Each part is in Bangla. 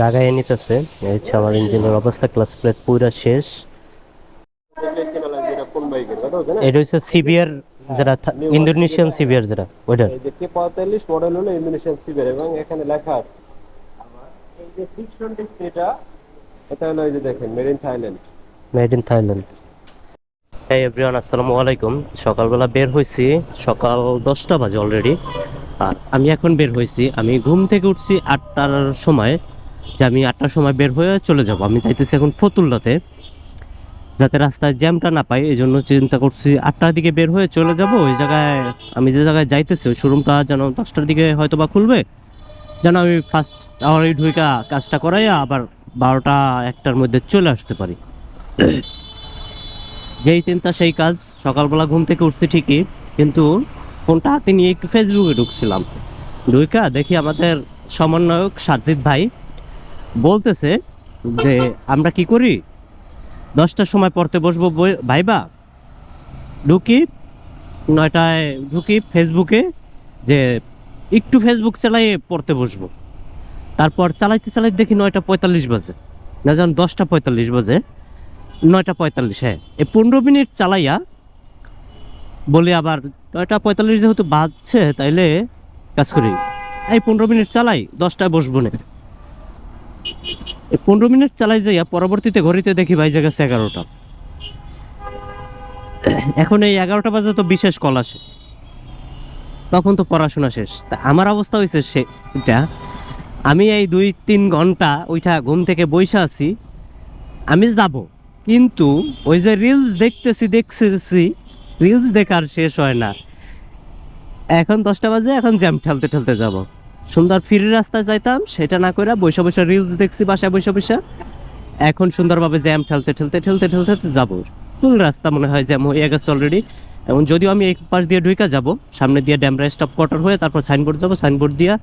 জায়গায় নিতেছে। এই হচ্ছে আমার ইঞ্জিনের অবস্থা ক্লাস প্লেট পুরা শেষ। এটা হচ্ছে সিভিয়ার যেটা ইন্দোনেশিয়ান সিভিয়ার যেটা ওইটা কে পঁয়তাল্লিশ মডেল হলো ইন্দোনেশিয়ান সিভিয়ার এবং এখানে লেখা আছে। এই যে ফিকশন এটা এটা হলো এই যে দেখেন made in Thailand made in Thailand everyone আসসালামু আলাইকুম। সকালবেলা বের হয়েছি সকাল দশটা বাজে অলরেডি আর আমি এখন বের হয়েছি আমি ঘুম থেকে উঠছি আটটার সময়। যে আমি আটটার সময় বের হয়ে চলে যাব। আমি যাইতেছি এখন ফতুল্লাতে। যাতে রাস্তায় জ্যামটা না পাই এই জন্য চিন্তা করছি আটটার দিকে বের হয়ে চলে যাব। ওই জায়গায় আমি যে জায়গায় যাইতেছি, ওই শোরুমটা যেন দশটার দিকে হয়তো বা খুলবে। যেন আমি ফার্স্ট আওয়ারই ঢুইকা কাজটা করাইয়া আবার বারোটা, একটার মধ্যে চলে আসতে পারি। যেই চিন্তা, সেই কাজ। সকালবেলা ঘুম থেকে উঠছি ঠিকই, কিন্তু ফোনটা হাতে নিয়ে একটু ফেসবুকে ঢুকছিলাম। ঢুইকা দেখি আমাদের সমন্বয়ক সাজিদ ভাই। বলতেছে যে, আমরা কি করি? দশটার সময় পড়তে বসবো ভাইবা? ঢুকি, নয়টায় ঢুকি ফেসবুকে যে, একটু ফেসবুক চালাইয়ে পড়তে বসবো। তারপর চালাইতে চালাইতে দেখি নয়টা পঁয়তাল্লিশ বাজে। না যেন দশটা পঁয়তাল্লিশ বাজে। নয়টা পঁয়তাল্লিশ হ্যাঁ। এই পনেরো মিনিট চালাইয়া বলি আবার, নয়টা পঁয়তাল্লিশ যেহেতু বাজছে, তাইলে কাজ করি। এই পনেরো মিনিট চালাই, দশটায় বসবো না। পনেরো মিনিট চালাই যাইয়া পরবর্তীতে ঘড়িতে দেখি ভাই গেছে এগারোটা। এখন এই এগারোটা বাজে তো বিশেষ কল আসে। তখন তো পড়াশোনা শেষ। তা আমার অবস্থা হয়েছে সেটা আমি এই দুই তিন ঘণ্টা ওইটা ঘুম থেকে বইসা আছি। আমি যাব। কিন্তু ওই যে রিলস দেখতেছি দেখতেছি রিলস দেখার শেষ হয় না। এখন দশটা বাজে, এখন জ্যাম ঠেলতে ঠেলতে যাব। সুন্দর ফিরে রাস্তায় যাইতাম, সেটা না করে বৈশা বৈশা রিলস দেখছি, বাসায় বৈশা বৈশা এখন সুন্দরভাবে জ্যাম ঠেলতে ঠেলতে ঠেলতে ঠেলতে যাব। ফুল রাস্তা মনে হয় জ্যাম হয়ে গেছে অলরেডি এবং যদিও আমি এক পাশ দিয়ে ঢুইকা যাব, সামনে দিয়ে ড্যামরা স্টপ কোয়ার্টার হয়ে তারপর সাইনবোর্ড যাব সাইনবোর্ড দিয়া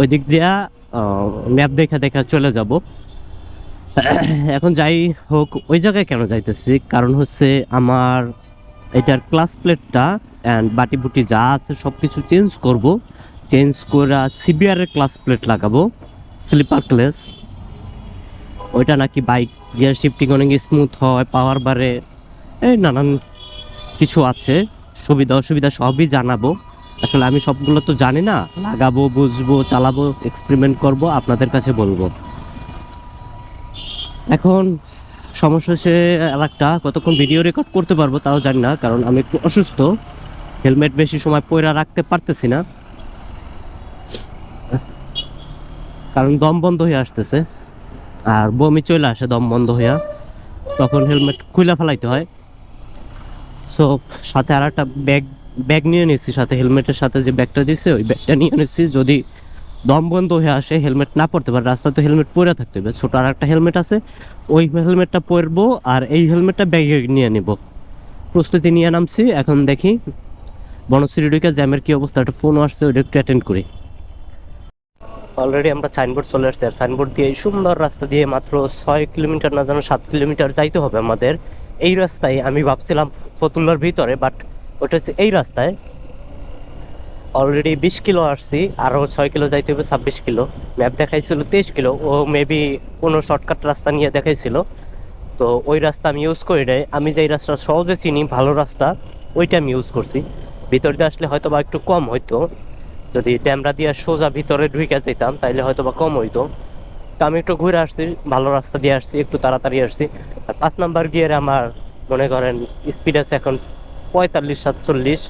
ওই দিক দিয়া ম্যাপ দেখা দেখা চলে যাব। এখন যাই হোক, ওই জায়গায় কেন যাইতেছি? কারণ হচ্ছে আমার এটার ক্লাস প্লেটটা অ্যান্ড বাটি বুটি যা আছে সব কিছু চেঞ্জ করব। চেঞ্জ করে সিবিআরের ক্লাস প্লেট লাগাবো, স্লিপার ক্লাস। ওইটা নাকি বাইক, গিয়ার শিফটিং অনেক স্মুথ হয় পাওয়ার বাড়ে, এই নানান কিছু আছে। সুবিধা, অসুবিধা সবই জানাব। আসলে আমি সবগুলো তো জানি না, লাগাবো, বুঝব, চালাবো এক্সপেরিমেন্ট করব, আপনাদের কাছে বলব। এখন সমস্যা হচ্ছে, আর একটা, কতক্ষণ ভিডিও রেকর্ড করতে পারব তাও জানি না, কারণ আমি একটু অসুস্থ। হেলমেট বেশি সময় পয়রা রাখতে পারতেছি না। কারণ দম বন্ধ হয়ে আসতেছে। আর বমি চলে আসে দম বন্ধ হইয়া। তখন হেলমেট খুলে ফেলাইতে হয়। সো সাথে আর একটা ব্যাগ ব্যাগ নিয়ে নিচ্ছি সাথে হেলমেটের সাথে যে ব্যাগটা দিচ্ছে ওই ব্যাগটা নিয়ে নিচ্ছি যদি দম বন্ধ হয়ে আসে, হেলমেট না পরতে পারে রাস্তাতে হেলমেট পরে থাকতে হবে। ছোটো আর একটা হেলমেট আছে, ওই হেলমেটটা পরবো আর এই হেলমেটটা ব্যাগে নিয়ে নিব। প্রস্তুতি নিয়ে নামছি, এখন দেখি। বনশ্রী জ্যামের কী অবস্থা, একটা ফোন আসছে, ওইটা একটু অ্যাটেন্ড করি। অলরেডি আমরা সাইনবোর্ড চলে আসছি। আর সাইনবোর্ড দিয়ে সুন্দর রাস্তা দিয়ে মাত্র ছয় কিলোমিটার না যেন সাত কিলোমিটার যাইতে হবে আমাদের। এই রাস্তায় আমি ভাবছিলাম ফতুল্লার ভিতরে বাট ওটা হচ্ছে এই রাস্তায়। অলরেডি বিশ কিলো আসছি আরও ছয় কিলো যাইতে হবে, ছাব্বিশ কিলো। ম্যাপ দেখাইছিল তেইশ কিলো, ও মেবি কোনো শর্টকাট রাস্তা নিয়ে দেখাইছিল। তো ওই রাস্তা আমি ইউজ করি নাই। আমি যেই রাস্তা সহজে চিনি, ভালো রাস্তা, ওইটা আমি ইউজ করছি। ভিতর দিয়ে আসলে হয়তো বা একটু কম হইতো। যদি ড্যামরা দিয়ে সোজা ভিতরে ঢুকে যেতাম তাইলে হয়তো বা কম হইতো। তো আমি একটু ঘুরে আসছি, ভালো রাস্তা দিয়ে আসছি, একটু তাড়াতাড়ি আসছি। আর পাঁচ নাম্বার গিয়ারে আমার, মনে করেন স্পিড আছে এখন পঁয়তাল্লিশ, সাতচল্লিশ,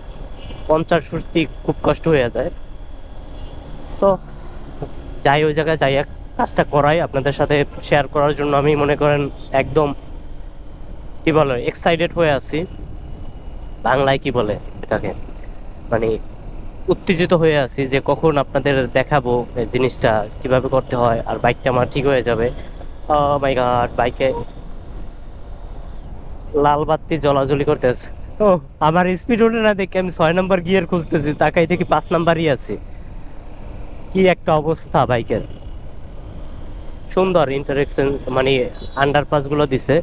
পঞ্চাশ সত্যি খুব কষ্ট হয়ে যায়। তো যাই ওই জায়গায় যাই এক, কাজটা করাই। আপনাদের সাথে শেয়ার করার জন্য আমি মনে করেন একদম, কি বলে এক্সাইটেড হয়ে আছি। বাংলায় কি বলে এটাকে? মানে উত্তেজিত হয়ে আছি যে কখন আপনাদের দেখাবো জিনিসটা, কীভাবে করতে হয়, আর বাইকটা আমার ঠিক হয়ে যাবে। মাই গড বাইকে লাল বাতি জ্বলাজ্বলি করতেছে। ও আমার স্পিড ওঠে না দেখে আমি ছয় নাম্বার গিয়ার খুঁজতেছি, তাকাই দেখি পাঁচ নাম্বারই আছে। কি একটা অবস্থা বাইকের সুন্দর ইন্টারেকশন মানে আন্ডারপাসগুলো দিছে।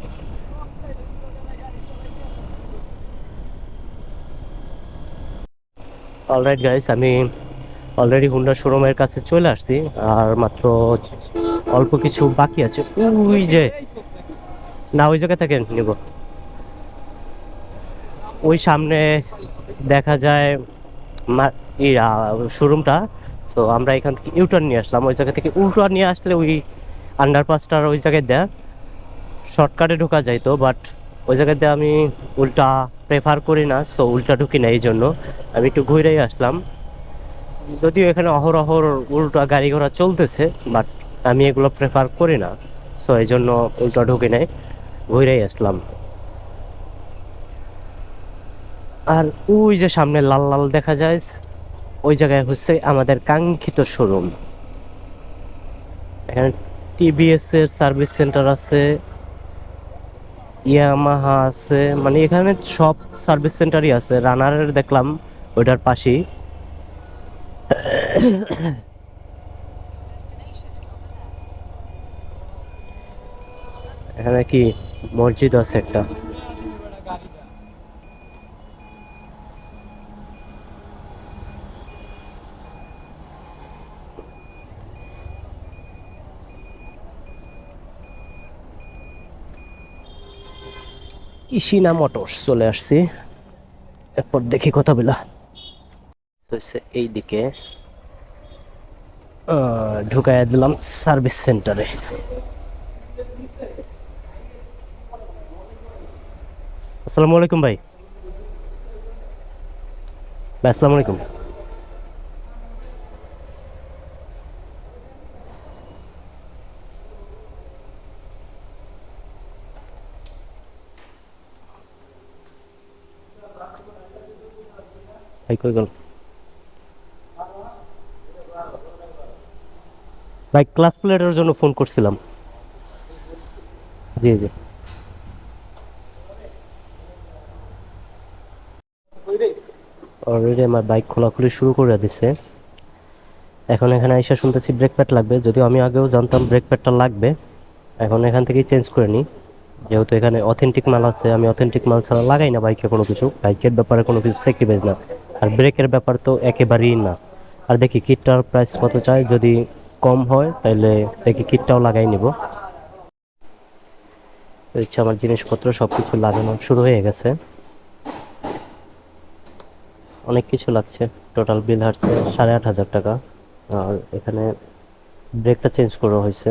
অলরাইট গাইস আমি অলরেডি হুন্ডা শোরুমের কাছে চলে আসছি, আর মাত্র অল্প কিছু বাকি আছে। ওই যে, না, ওই জায়গা থেকে নিব। ওই সামনে দেখা যায় শোরুমটা তো আমরা এখান থেকে ইউটার্ন নিয়ে আসলাম। ওই জায়গা থেকে ইউটার্ন নিয়ে আসলে ওই আন্ডারপাসটার ওই জায়গায় দেয়। শর্টকাটে ঢোকা যাইতো বাট ওই জায়গাতে আমি উল্টা প্রেফার করি না সো উল্টা ঢুকি না এই জন্য আমি একটু ঘুরেই আসলাম। যদিও এখানে অহরহর উল্টা গাড়ি ঘোড়া চলতেছে বাট আমি এগুলো প্রেফার করি না সো এই জন্য উল্টা ঢুকে নাই, ঘুরেই আসলাম। আর ওই যে সামনে লাল লাল দেখা যায়, ওই জায়গায় হচ্ছে আমাদের কাঙ্ক্ষিত শোরুম এখানে টিভিএস এর সার্ভিস সেন্টার আছে ইয়ামাহা আছে মানে এখানে সব সার্ভিস সেন্টারই আছে। রানারের দেখলাম, ওইটার পাশেই। এখানে কি মসজিদ আছে একটা। ইশিনা মোটরস চলে আসছি। এরপর দেখি কথা বলা। হচ্ছে এই দিকে ঢুকাইয়া দিলাম সার্ভিস সেন্টারে। আসসালামু আলাইকুম ভাই। ভাই, আসসালামু আলাইকুম। ভাই, কই গেল? ভাই ক্লাস প্লেটের জন্য ফোন করছিলাম। জি জি। অলরেডি আমার বাইক খোলাখুলি শুরু করে দিছে। এখন এখানে এসে শুনতেছি ব্রেক প্যাড লাগবে। যদিও আমি আগেও জানতাম ব্রেক প্যাডটা লাগবে। এখন এখান থেকেই চেঞ্জ করে নিই যেহেতু এখানে অথেন্টিক মাল আছে, আমি অথেন্টিক মাল ছাড়া লাগাই না বাইকে কোনো কিছু। বাইকের ব্যাপারে কোনো কিছু স্যাক্রিফাইস না। আর ব্রেকের ব্যাপার তো একেবারেই না। আর দেখি কিটটার প্রাইস কত চাই, যদি কম হয় তাহলে দেখি কিটটাও লাগাই নিব। হচ্ছে আমার জিনিসপত্র সব কিছু লাগানো শুরু হয়ে গেছে। অনেক কিছু লাগছে। টোটাল বিল হারছে সাড়ে আট হাজার টাকা। আর এখানে ব্রেকটা চেঞ্জ করা হয়েছে।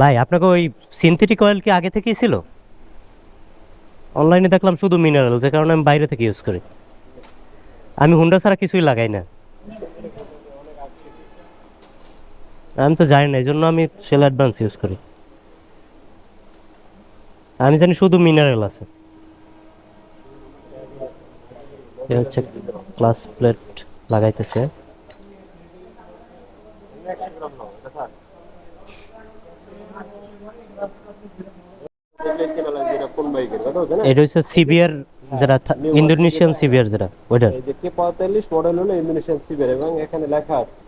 ভাই, আপনাকে ওই সিনথেটিক অয়েল কি আগে থেকেই ছিল? অনলাইনে দেখলাম শুধু মিনারেল যে কারণে আমি বাইরে থেকে ইউজ করি। আমি হুন্ডা ছাড়া কিছুই লাগাই না। আমি তো জানি না এই জন্য আমি সেল অ্যাডভান্স ইউজ করি। আমি জানি শুধু মিনারেল আছে। হচ্ছে ক্লাস প্লেট লাগাইতেছে কোন বাইকের কথা হচ্ছে না এটা হচ্ছে সিভিয়ার যেটা ইন্দোনেশিয়ান সিভিয়ার যেটা ওইটার। এই যে কে পঁয়তাল্লিশ মডেল হলো ইন্দোনেশিয়ান সিবের এবং এখানে লেখা আছে।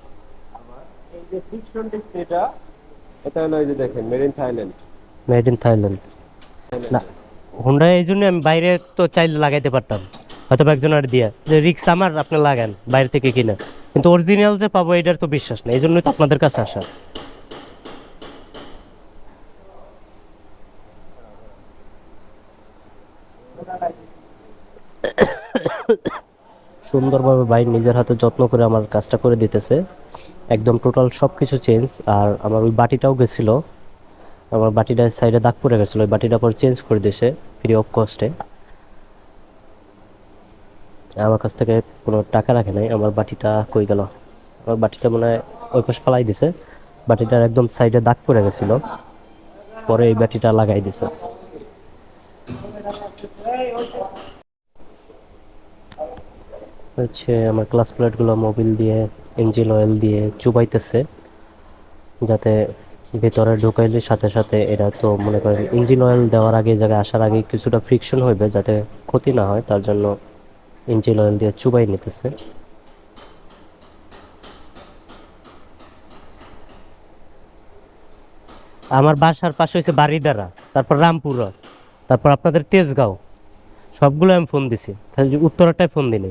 এই যে ফিকশন এটা এটা হলো এই যে দেখেন made in Thailand made in Thailand না হুন্ডা এই জন্য আমি বাইরে তো চাইলে লাগাইতে পারতাম। হয়তো একজন আর দিয়া। যে রিক্স আমার আপনি লাগান বাইরে থেকে কিনা। কিন্তু অরিজিনাল যে পাবো এটার তো বিশ্বাস নেই। এই জন্যই তো আপনাদের কাছে আসা। সুন্দরভাবে ভাই নিজের হাতে যত্ন করে আমার কাজটা করে দিতেছে। একদম টোটাল সব কিছু চেঞ্জ আর আমার ওই বাটিটাও গেছিল। আমার বাটিটা সাইডে দাগ পড়ে গেছিল, ওই বাটিটা পর চেঞ্জ করে দিয়েছে ফ্রি অফ কস্টে আমার কাছ থেকে কোনো টাকা রাখে নাই, আমার বাটিটা কই গেল? আমার বাটিটা মনে ওই পাশে ফালাই দিছে। বাটিটার একদম সাইডে দাগ পড়ে গেছিল, পরে এই বাটিটা লাগাই দিছে। হচ্ছে আমার ক্লাস প্লেটগুলো মোবিল দিয়ে ইঞ্জিন অয়েল দিয়ে চুবাইতেছে, যাতে ভেতরে ঢুকাইলে সাথে সাথে এটা তো মনে করেন ইঞ্জিন অয়েল দেওয়ার আগে জায়গায় আসার আগে কিছুটা ফ্রিকশন হইবে যাতে ক্ষতি না হয়, তার জন্য ইঞ্জিন অয়েল দিয়ে চুবাই নিতেছে। আমার বাসার পাশে হয়েছে বাড়িদারা তারপর রামপুরা তারপর আপনাদের তেজগাঁও, সবগুলো আমি ফোন দিছি, খালি উত্তরাটায় ফোন দিনি।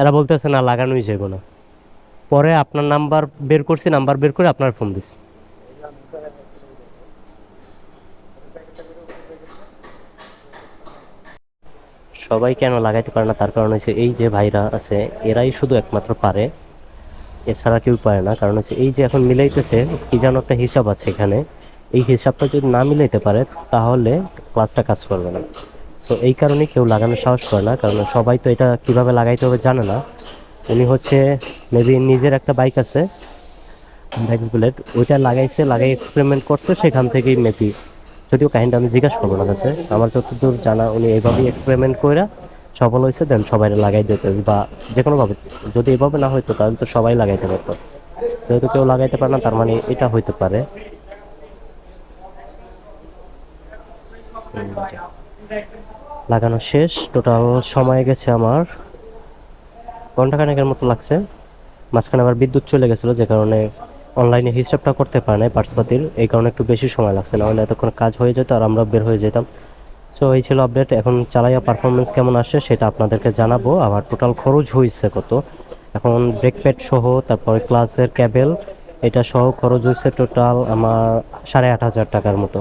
এরা বলতেছে, না লাগানোই যাবে না পরে আপনার নাম্বার বের করছি, নাম্বার বের করে আপনার ফোন দিছি। সবাই কেন লাগাইতে পারে না? তার কারণ হচ্ছে এই যে ভাইরা আছে, এরাই শুধু একমাত্র পারে। এছাড়া কেউ পারে না। কারণ হচ্ছে এই যে এখন মিলাইতেছে, কি যেন একটা হিসাব আছে এখানে। এই হিসাবটা যদি না মিলাইতে পারে, তাহলে ক্লাসটা কাজ করবে না। সো এই কারণে কেউ লাগানোর সাহস করে না কারণ সবাই তো এটা কীভাবে লাগাইতে হবে জানে না। উনি হচ্ছে মেবি নিজের একটা বাইক আছে ব্যাক্স বুলেট ওইটা লাগাইছে লাগাই এক্সপেরিমেন্ট করতো সেখান থেকেই মেবি যদিও কাহিনীটা আমি জিজ্ঞাসা করব না কাছে আমার যতদূর জানা উনি এইভাবেই এক্সপেরিমেন্ট করে সফল হয়েছে দেন সবাই লাগাই দিতে বা যে কোনোভাবে যদি এভাবে না হইতো তাহলে তো সবাই লাগাইতে পারতো। যেহেতু কেউ লাগাইতে পারে না তার মানে এটা হইতে পারে। হুম, জি। লাগানো শেষ। টোটাল সময় গেছে আমার ঘন্টাখানেকের মতো লাগছে। মাঝখানে আবার বিদ্যুৎ চলে গেছিল, যে কারণে অনলাইনে হিসাবটা করতে পারে নাই পার্সপাতির এই কারণে একটু বেশি সময় লাগছে না হলে এতক্ষণ কাজ হয়ে যেত আর আমরা বের হয়ে যেতাম। সো এই ছিল আপডেট এখন চালাইয়া পারফরমেন্স কেমন আসে সেটা আপনাদেরকে জানাব। আমার টোটাল খরচ হয়েছে কত? এখন ব্রেক প্যাড সহ, তারপরে ক্লাসের ক্যাবেল এটা সহ খরচ হয়েছে টোটাল আমার সাড়ে আট হাজার টাকার মতো।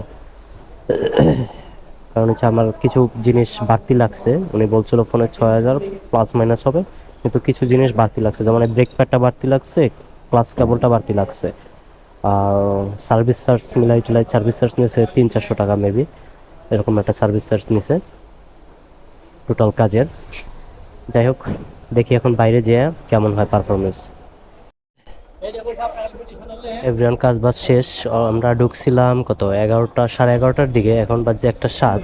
কারণ হচ্ছে আমার কিছু জিনিস বাড়তি লাগছে। উনি বলছিল ফোনে ছয় হাজার প্লাস মাইনাস হবে। কিন্তু কিছু জিনিস বাড়তি লাগছে। যেমন ব্রেক প্যাডটা বাড়তি লাগছে ক্লাস কেবলটা বাড়তি লাগছে। আর সার্ভিস চার্জ মিলাই টিলাই সার্ভিস চার্জ নিয়েছে তিন চারশো টাকা মেবি এরকম একটা সার্ভিস চার্জ নিছে টোটাল কাজের। যাই হোক, দেখি এখন বাইরে যেয়ে কেমন হয় পারফরমেন্স এভরিওয়ান কাজ বাজ শেষ। আমরা ঢুকছিলাম কত? এগারোটা, সাড়ে এগারোটার দিকে। এখন বাজে একটা সাত।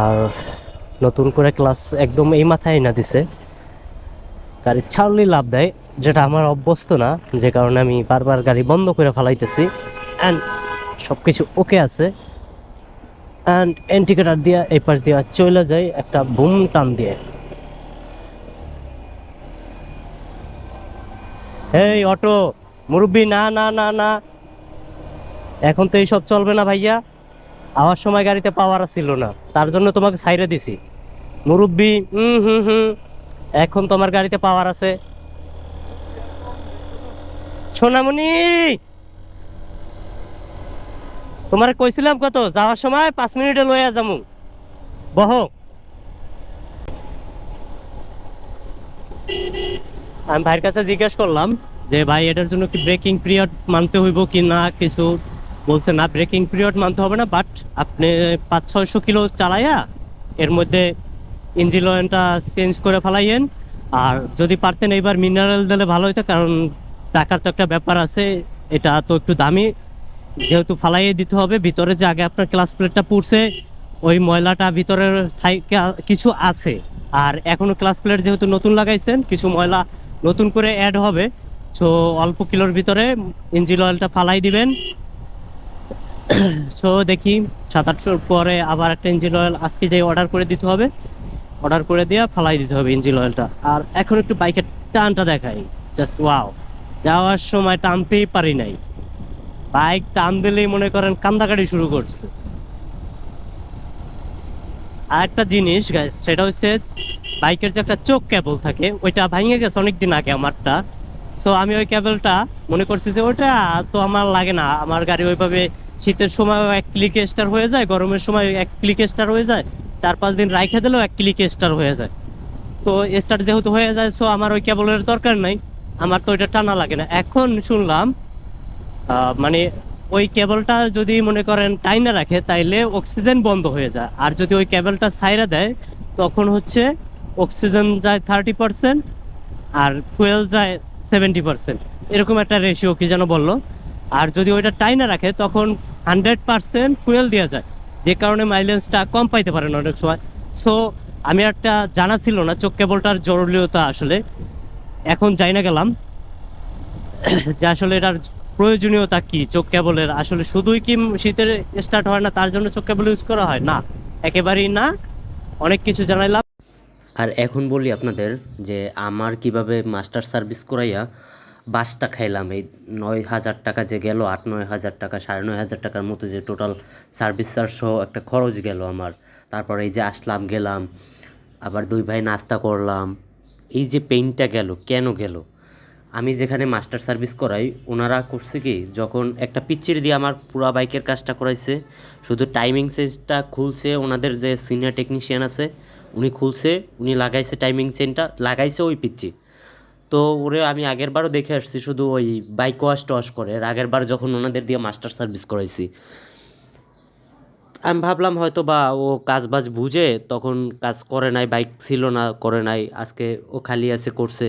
আর নতুন করে ক্লাস একদম এই মাথায় না দিছে। গাড়ি ছাড়লেই লাভ দেয়, যেটা আমার অভ্যস্ত না, যে কারণে আমি বারবার গাড়ি বন্ধ করে ফেলাইতেছি। অ্যান্ড সব কিছু ওকে আছে। অ্যান্ড এন্টিকেটার দিয়া এই পাশ দিয়া চলে যায় একটা বুম টান দিয়ে। এই অটো। মুরব্বী, না না না না। এখন তো এইসব চলবে না ভাইয়া। আমার সময় গাড়িতে পাওয়ার ছিল না। তার জন্য তোমাকে সাইরে দিছি। মুরব্বি, হুম হুম হুম। এখন তোমার গাড়িতে পাওয়ার আছে। সোনামণি! তোমার কইছিলাম কত? যাওয়ার সময় পাঁচ মিনিটে লইয়া যামু। বহ। আমি ভাইয়ের কাছে জিজ্ঞেস করলাম যে, ভাই, এটার জন্য কি ব্রেকিং পিরিয়ড মানতে হইব কি না? কিছু বলছে, না ব্রেকিং পিরিয়ড মানতে হবে না বাট আপনি পাঁচ ছয়শো কিলো চালাইয়া এর মধ্যে ইঞ্জিন অয়েলটা চেঞ্জ করে ফেলাইয়েন। আর যদি পারতেন এইবার মিনারেল দিলে ভালো হইতো, কারণ টাকার তো একটা ব্যাপার আছে, এটা তো একটু দামি। যেহেতু ফালাইয়ে দিতে হবে, ভিতরে যে আগে আপনার ক্লাস প্লেটটা পুড়ছে, ওই ময়লাটা ভিতরের কিছু আছে। আর এখনও ক্লাস প্লেট যেহেতু নতুন লাগাইছেন, কিছু ময়লা নতুন করে অ্যাড হবে। সো অল্প কিলোর ভিতরে ইঞ্জিন অয়েলটা ফালাই দিবেন। সো দেখি, সাত আটশোর পরে আবার একটা ইঞ্জিন অয়েল আজকে যে অর্ডার করে দিতে হবে অর্ডার করে দিয়ে ফালাই দিতে হবে ইঞ্জিন অয়েলটা আর এখন একটু বাইকের টানটা দেখাই। জাস্ট ওয়াও যাওয়ার সময় টানতেই পারি নাই। বাইক টান দিলেই মনে করেন কান্দাকাটি শুরু করছে। আর একটা জিনিস গাইস সেটা হচ্ছে বাইকের যে একটা চোখ কেবল থাকে, ওইটা ভাঙে গেছে অনেকদিন আগে আমারটা সো আমি ওই কেবলটা মনে করছি যে ওটা তো আমার লাগে না। আমার গাড়ি ওইভাবে শীতের সময় এক ক্লিকে স্টার হয়ে যায়, গরমের সময় এক ক্লিকে স্টার হয়ে যায়, চার পাঁচ দিন রাইখে দিলেও এক ক্লিকে স্টার হয়ে যায়। তো স্টার যেহেতু হয়ে যায় সো আমার ওই কেবলের দরকার নাই। আমার তো ওইটা টানা লাগে না। এখন শুনলাম মানে ওই কেবলটা যদি মনে করেন টাইনা রাখে, তাইলে অক্সিজেন বন্ধ হয়ে যায়। আর যদি ওই কেবলটা সাইরা দেয়, তখন হচ্ছে অক্সিজেন যায় থার্টি পার্সেন্ট আর ফুয়েল যায় সেভেন্টি পার্সেন্ট। এরকম একটা রেশিও কি যেন বলল। আর যদি ওইটা টাইনা রাখে, তখন হান্ড্রেড পার্সেন্ট ফুয়েল দেওয়া যায়। যে কারণে মাইলেজটা কম পাইতে পারেন অনেক সময়। সো, আমি একটা জানা ছিল না, চোখ কেবলটার জরুরিতা আসলে। এখন যাই না গেলাম। যে আসলে এটার প্রয়োজনীয়তা কি? চোখ কেবলের? আসলে শুধুই কি শীতের স্টার্ট হয় না, তার জন্য চোখ কেবল ইউজ করা হয়? না, একেবারেই না। অনেক কিছু জানাইলাম। আর এখন বলি আপনাদের যে আমার কীভাবে মাস্টার সার্ভিস করাইয়া বাসটা খাইলাম। এই নয় হাজার টাকা যে গেল, আট নয় হাজার টাকা, সাড়ে নয় হাজার টাকার মতো যে টোটাল সার্ভিস চার্জ সহ একটা খরচ গেল আমার। তারপরে এই যে আসলাম, গেলাম, আবার দুই ভাই নাস্তা করলাম। এই যে পেইনটা গেল, কেন গেল? আমি যেখানে মাস্টার সার্ভিস করাই, ওনারা করছে কি, যখন একটা পিচ্চির দিয়ে আমার পুরা বাইকের কাজটা করাইছে, শুধু টাইমিং চেঞ্জটা খুলছে ওনাদের যে সিনিয়র টেকনিশিয়ান আছে, উনি খুলছে, উনি লাগাইছে টাইমিং চেনটা লাগাইছে ওই পিচ্চি। তো ওরে আমি আগের বারও দেখে আসছি, শুধু ওই বাইক ওয়াশ টওয়াশ করে, আর আগের বার যখন ওনাদের দিয়ে মাস্টার সার্ভিস করাইছি। আমি ভাবলাম হয়তো বা ও কাজ বাজ বুঝে, তখন কাজ করে নাই বাইক ছিল না, করে নাই, আজকে ও খালি আছে, করছে।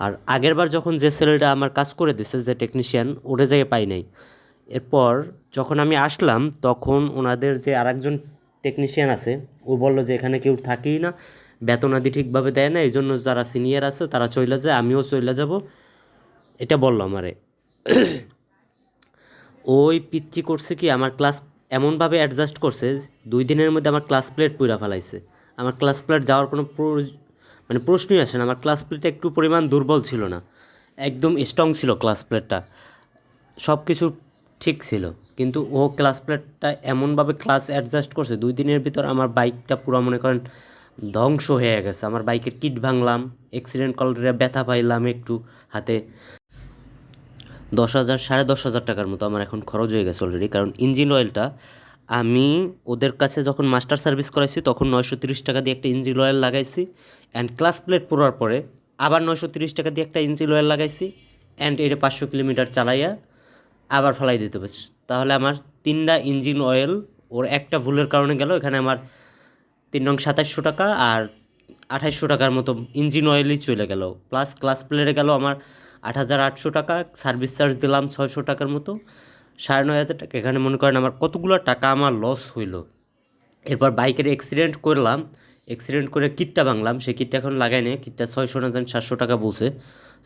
আর আগের বার যখন যে ছেলেটা আমার কাজ করে দিছে, যে টেকনিশিয়ান ওরে জায়গায় পাই নাই। এরপর যখন আমি আসলাম, তখন ওনাদের যে আরেকজন টেকনিশিয়ান আছে, ও বলল যে এখানে কেউ থাকেই না বেতনাদি ঠিকভাবে দেয় না, এই জন্য যারা সিনিয়র আছে, তারা চলে যায়, আমিও চলে যাব। এটা বলল আমারে। ওই পিচ্ছি করছে কি, আমার ক্লাস এমনভাবে অ্যাডজাস্ট করছে, দুই দিনের মধ্যে আমার ক্লাস প্লেট পুরা ফেলাইছে। আমার ক্লাস প্লেট যাওয়ার কোনো মানে প্রশ্নই আসে না। আমার ক্লাস প্লেটটা একটু পরিমাণ দুর্বল ছিল না। একদম স্ট্রং ছিল ক্লাস প্লেটটা সব কিছু ঠিক ছিল। কিন্তু ও ক্লাস প্লেটটা এমনভাবে ক্লাস অ্যাডজাস্ট করছে, দুই দিনের ভিতর আমার বাইকটা পুরো মনে করেন ধ্বংস হয়ে গেছে। আমার বাইকের কিট ভাঙলাম অ্যাক্সিডেন্ট কলরে ব্যথা পাইলাম একটু হাতে। দশ হাজার, সাড়ে দশ হাজার টাকার মতো আমার এখন খরচ হয়ে গেছে অলরেডি কারণ ইঞ্জিন অয়েলটা আমি ওদের কাছে যখন মাস্টার সার্ভিস করাইছি, তখন নয়শো তিরিশ টাকা দিয়ে একটা ইঞ্জিন অয়েল লাগাইছি অ্যান্ড ক্লাস প্লেট পড়ার পরে আবার নয়শো তিরিশ টাকা দিয়ে একটা ইঞ্জিন অয়েল লাগাইছি অ্যান্ড এটা পাঁচশো কিলোমিটার চালাইয়া আবার ফেলাই দিতে হবে তাহলে আমার তিনটা ইঞ্জিন অয়েল ওর একটা ভুলের কারণে গেল, এখানে আমার তিন নং সাতাশশো টাকা আর আঠাইশশো টাকার মতো ইঞ্জিন অয়েলই চলে গেল। প্লাস ক্লাস প্লেটে গেল আমার আট হাজার আটশো টাকা সার্ভিস চার্জ দিলাম ছয়শো টাকার মতো। সাড়ে নয় হাজার টাকা। এখানে মনে করেন আমার কতগুলো টাকা আমার লস হইল। এরপর বাইকের অ্যাক্সিডেন্ট করলাম। অ্যাক্সিডেন্ট করে কিটটা ভাঙলাম। সেই কিটটা এখন লাগাই নেই। কিটটা ছয়শো না সাতশো টাকা বলছে।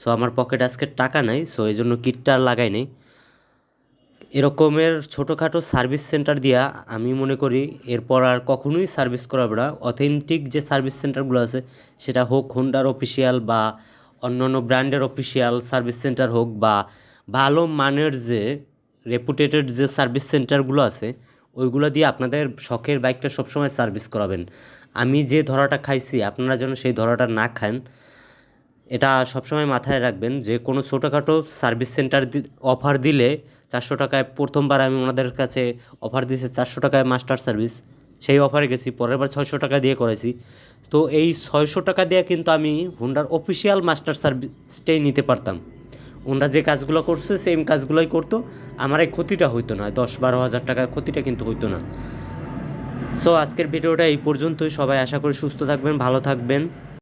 সো আমার পকেট আজকে টাকা নাই। সো এই জন্য কিটটা আর লাগাই নেই। এরকমের ছোটোখাটো সার্ভিস সেন্টার দিয়া আমি মনে করি এরপর আর কখনোই সার্ভিস করাবে না। অথেন্টিক যে সার্ভিস সেন্টারগুলো আছে, সেটা হোক হোন্ডার অফিসিয়াল বা অন্য অন্য ব্র্যান্ডের অফিসিয়াল সার্ভিস সেন্টার হোক বা ভালো মানের যে রেপুটেটেড যে সার্ভিস সেন্টারগুলো আছে, ওইগুলো দিয়ে আপনাদের শখের বাইকটা সবসময় সার্ভিস করাবেন। আমি যে ধরাটা খাইছি, আপনারা যেন সেই ধরাটা না খান, এটা সবসময় মাথায় রাখবেন যে কোনো ছোটোখাটো সার্ভিস সেন্টার অফার দিলে চারশো টাকায় প্রথমবার আমি ওনাদের কাছে অফার দিয়েছি, চারশো টাকায় মাস্টার সার্ভিস সেই অফারে গেছি, পরের বার ছয়শো টাকা দিয়ে করেছি। তো এই ছয়শো টাকা দিয়ে কিন্তু আমি হুন্ডার অফিসিয়াল মাস্টার সার্ভিসটাই নিতে পারতাম। ওনারা যে কাজগুলো করছে সেম কাজগুলোই করতো। আমার এই ক্ষতিটা হইতো না, দশ বারো হাজার টাকার ক্ষতিটা কিন্তু হইতো না। সো আজকের ভিডিওটা এই পর্যন্তই। সবাই আশা করি সুস্থ থাকবেন, ভালো থাকবেন।